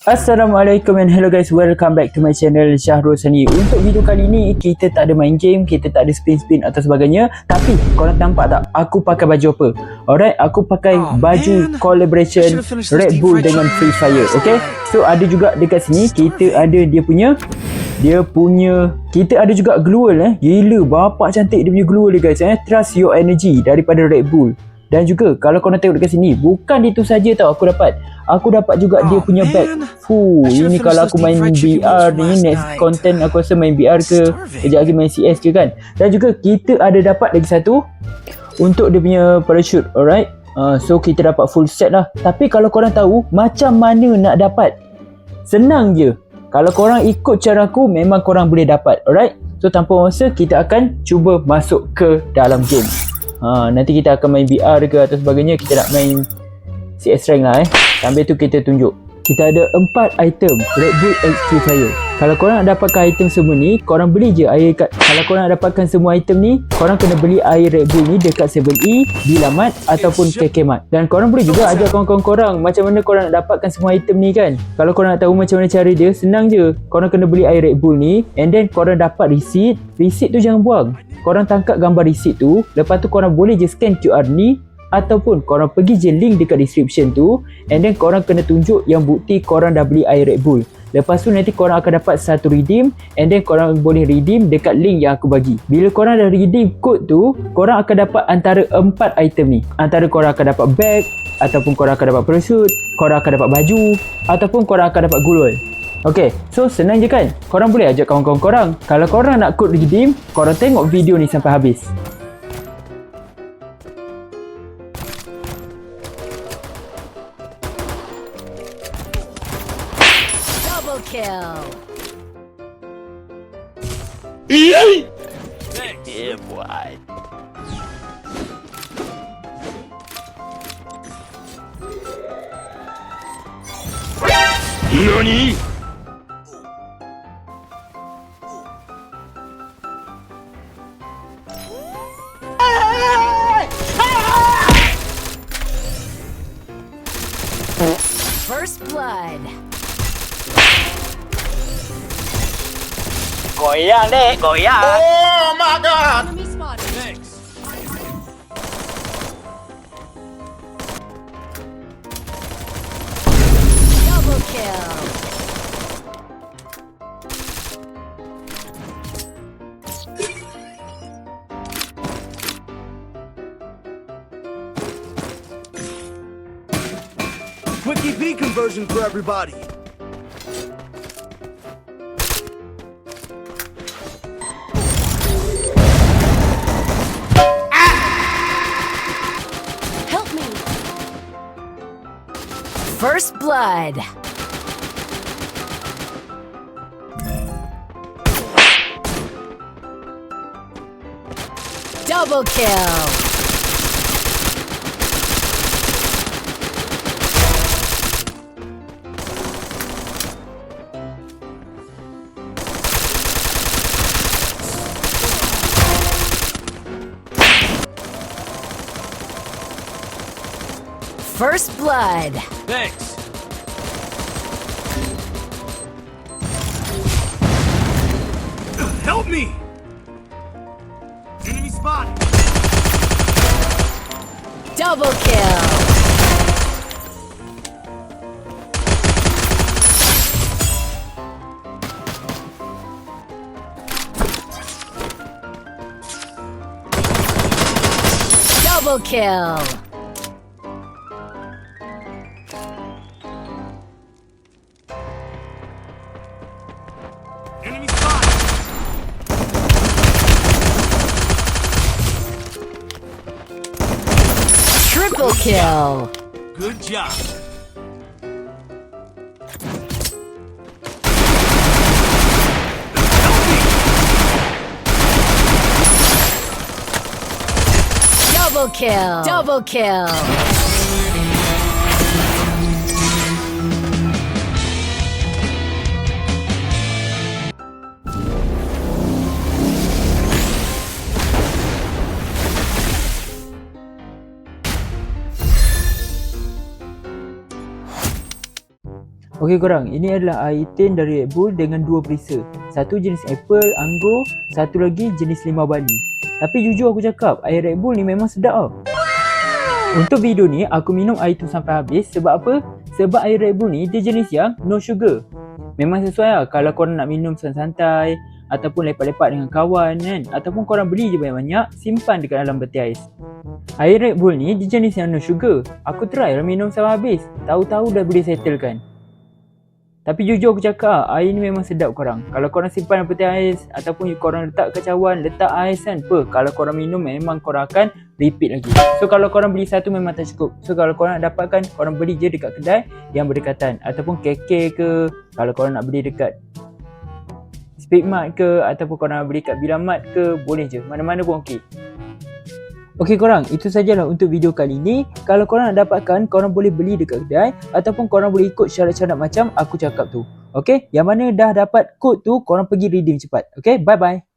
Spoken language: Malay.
Assalamualaikum and hello guys welcome back to my channel Syahrul Sani Untuk video kali ni kita tak ada main game Kita tak ada spin-spin atau sebagainya. Tapi korang nampak tak aku pakai baju apa? Alright aku pakai Oh, baju man. collaboration Red Bull dengan. Free Fire Okay? So ada juga dekat sini kita ada dia punya dia punya kita ada juga Gluel eh. Gila bapak cantik dia punya Gluel dia guys eh. Trust your energy daripada Red Bull dan juga kalau korang tengok dekat sini bukan itu saja tau aku dapat. Aku dapat juga dia Oh, punya man. bag Fuh, ini kalau aku main VR ni next night. content aku rasa main VR ke kejap lagi main CS ke kan. Dan juga kita ada dapat lagi satu untuk dia punya parachute alright? Uh, so kita dapat full set lah. Tapi kalau korang tahu macam mana nak dapat? Senang je. Kalau korang ikut cara aku memang korang boleh dapat alright? So tanpa masa kita akan cuba masuk ke dalam game ha, nanti kita akan main VR ke atau sebagainya kita nak main CS rank lah eh. Sambil tu kita tunjuk. Kita ada empat item Red Bull X Free Fire. Kalau korang nak dapatkan item semua ni korang beli je air kat kalau korang nak dapatkan semua item ni korang kena beli air Red Bull ni dekat 7E di Lamat ataupun KK Mart. Dan korang boleh juga ajak kawan-kawan korang macam mana korang nak dapatkan semua item ni kan. Kalau korang nak tahu macam mana cara dia senang je. Korang kena beli air Red Bull ni and then korang dapat receipt. Receipt tu jangan buang korang tangkap gambar receipt tu lepas tu korang boleh je scan QR ni ataupun korang pergi je link dekat description tu and then korang kena tunjuk yang bukti korang dah beli air Red Bull. Lepas tu nanti korang akan dapat satu redeem and then korang boleh redeem dekat link yang aku bagi. Bila korang dah redeem code tu korang akan dapat antara empat item ni. Antara korang akan dapat bag ataupun korang akan dapat parachute korang akan dapat baju ataupun korang akan dapat gulul Okay, so senang je kan? Korang boleh ajak kawan-kawan korang. Kalau korang nak kod redeem, korang tengok video ni sampai habis. Double kill. First blood. Goyang dek, goyang. Oh my spotted. B conversion for everybody. Help me. First blood. Double kill. First blood. Thanks. Help me! Enemy spotted. Double kill. Double kill. Triple kill. Good job. Double kill. Double kill. Okey korang, ini adalah air dari Red Bull dengan dua perisa. Satu jenis apple, anggur, satu lagi jenis limau bali. Tapi jujur aku cakap, air Red Bull ni memang sedap tau. Untuk video ni, aku minum air tu sampai habis sebab apa? Sebab air Red Bull ni dia jenis yang no sugar. Memang sesuai lah kalau korang nak minum santai-santai ataupun lepak-lepak dengan kawan kan ataupun korang beli je banyak-banyak simpan dekat dalam peti ais. Air Red Bull ni dia jenis yang no sugar. Aku try lah minum sampai habis. Tahu-tahu dah boleh settlekan. Tapi jujur aku cakap, air ni memang sedap korang. Kalau korang simpan peti ais ataupun korang letak kacauan, letak ais kan, apa? Kalau korang minum memang korang akan repeat lagi. So kalau korang beli satu memang tak cukup. So kalau korang nak dapatkan, korang beli je dekat kedai yang berdekatan. Ataupun KK ke, kalau korang nak beli dekat Speedmart ke, ataupun korang nak beli kat Biramat ke, boleh je. Mana-mana pun okey. Okey korang, itu sajalah untuk video kali ni. Kalau korang nak dapatkan, korang boleh beli dekat kedai ataupun korang boleh ikut syarat-syarat macam aku cakap tu. Okey, yang mana dah dapat kod tu, korang pergi redeem cepat. Okey, bye-bye.